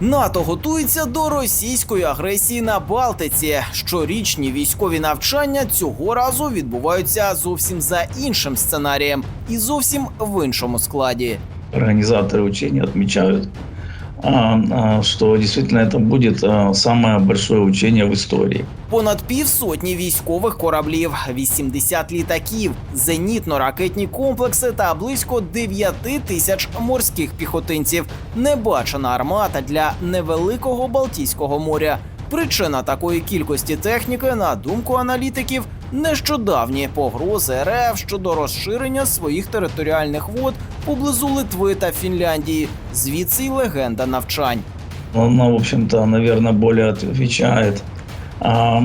НАТО готується до російської агресії на Балтиці. Щорічні військові навчання цього разу відбуваються зовсім за іншим сценарієм і зовсім в іншому складі. Організатори учення а, что действительно это будет а, самое большое учение в истории. Понад півсотні військових кораблів, 80 літаків, зенітно-ракетні комплекси та близько 9 тисяч морських піхотинців. Небачена армата для невеликого Балтійського моря. Причина такої кількості техніки, на думку аналітиків, нещодавні погрози РФ щодо розширення своїх територіальних вод поблизу Литви та Фінляндії. Звідси й легенда навчань. Она, в общем-то, наверное, более отвечает, а,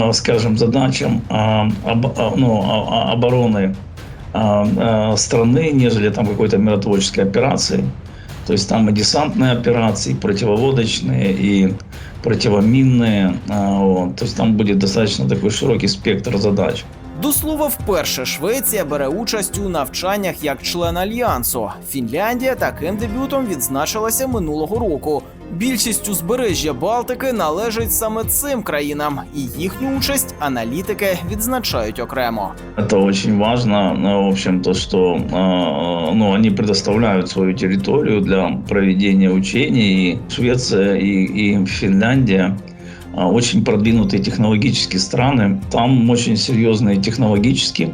а, скажем, задачам а, об- а, ну, а- а- обороны а, а, страны, нежели там какой-то миротворческой операции. То есть там и десантные операции, и противоводочные, и противоминные. а, вот. То есть там будет достаточно такой широкий спектр задач. До слова, вперше Швеція бере участь у навчаннях як член альянсу. Фінляндія таким дебютом відзначилася минулого року. Більшість узбережжя Балтики належить саме цим країнам, і їхню участь аналітики відзначають окремо. Это очень важно, ну, в общем-то, что э, ну, они предоставляют свою территорию для проведения учений. И Швеция и, и Финляндия э, очень продвинутые технологические страны. Там очень серьезные технологически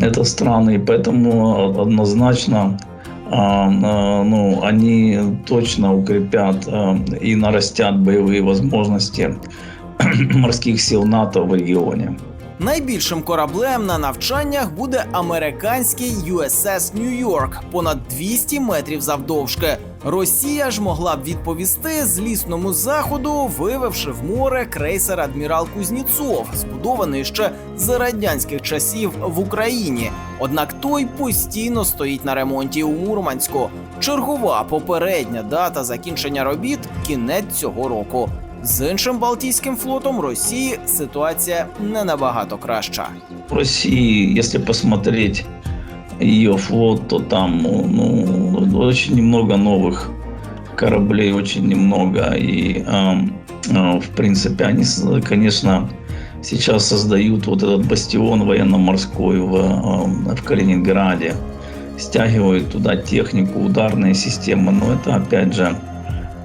это страны, и поэтому однозначно э, э, ну, они точно укрепят э, и нарастят боевые возможности морских сил НАТО в регионе. Найбільшим кораблем на навчаннях буде американський USS New-York, понад 200 метрів завдовжки. Росія ж могла б відповісти злісному заходу, вивевши в море крейсер адмірал Кузніцов, збудований ще за радянських часів в Україні. Однак той постійно стоїть на ремонті у Мурманську. Чергова попередня дата закінчення робіт кінець цього року. З іншим Балтійським флотом Росії ситуація не набагато краща. В России, если посмотреть ее флот, то там ну, очень немного новых кораблей, очень немного. И, эм, э, в принципе, они, конечно, сейчас создают вот этот бастион военно-морской в, эм, в Калининграде, стягивают туда технику, ударные системы. Но это, опять же,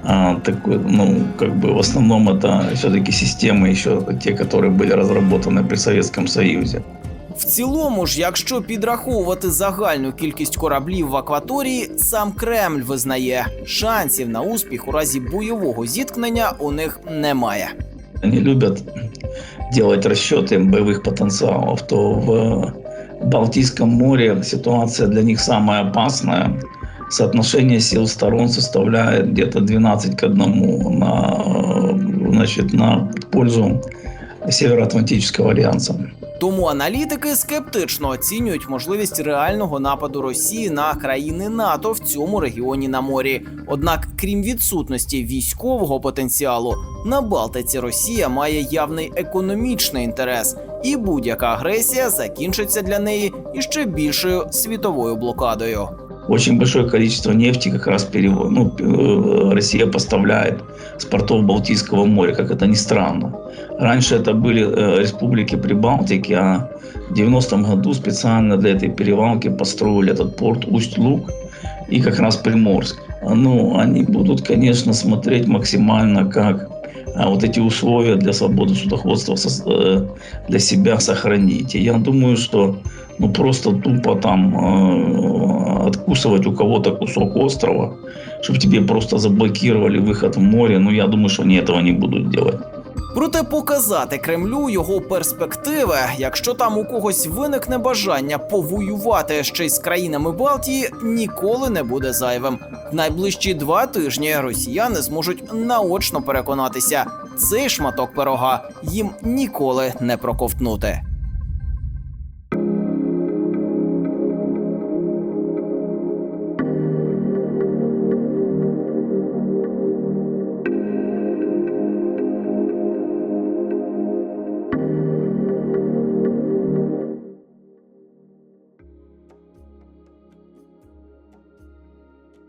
а, такой, ну, как бы в основном это все-таки системы еще те, которые были разработаны при Советском Союзе. В цілому ж, якщо підраховувати загальну кількість кораблів в акваторії, сам Кремль визнає, шансів на успіх у разі бойового зіткнення у них немає. Они любят делать расчеты боевых потенциалов, то в Балтийском море ситуация для них самая опасная. Соотношение сил сторон составляет где-то 12 к 1 на, э, значит, на пользу Североатлантического альянса. Тому аналітики скептично оцінюють можливість реального нападу Росії на країни НАТО в цьому регіоні на морі. Однак, крім відсутності військового потенціалу, на Балтиці Росія має явний економічний інтерес, і будь-яка агресія закінчиться для неї іще більшою світовою блокадою. Очень большое количество нефти как раз перево- ну, э, Россия поставляет с портов Балтийского моря, как это ни странно. Раньше это были э, республики Прибалтики, а в 90-м году специально для этой перевалки построили этот порт Усть-Луг и как раз Приморск. Ну, они будут, конечно, смотреть максимально, как а, вот эти условия для свободы судоходства э, для себя сохранить. И я думаю, что ну просто тупо там э, откусывать у кого-то кусок острова, чтобы тебе просто заблокировали выход в море, ну я думаю, что они этого не будут делать. Проте показати Кремлю його перспективи, якщо там у когось виникне бажання повоювати ще й з країнами Балтії, ніколи не буде зайвим. Найближчі два тижні росіяни зможуть наочно переконатися, цей шматок пирога їм ніколи не проковтнути.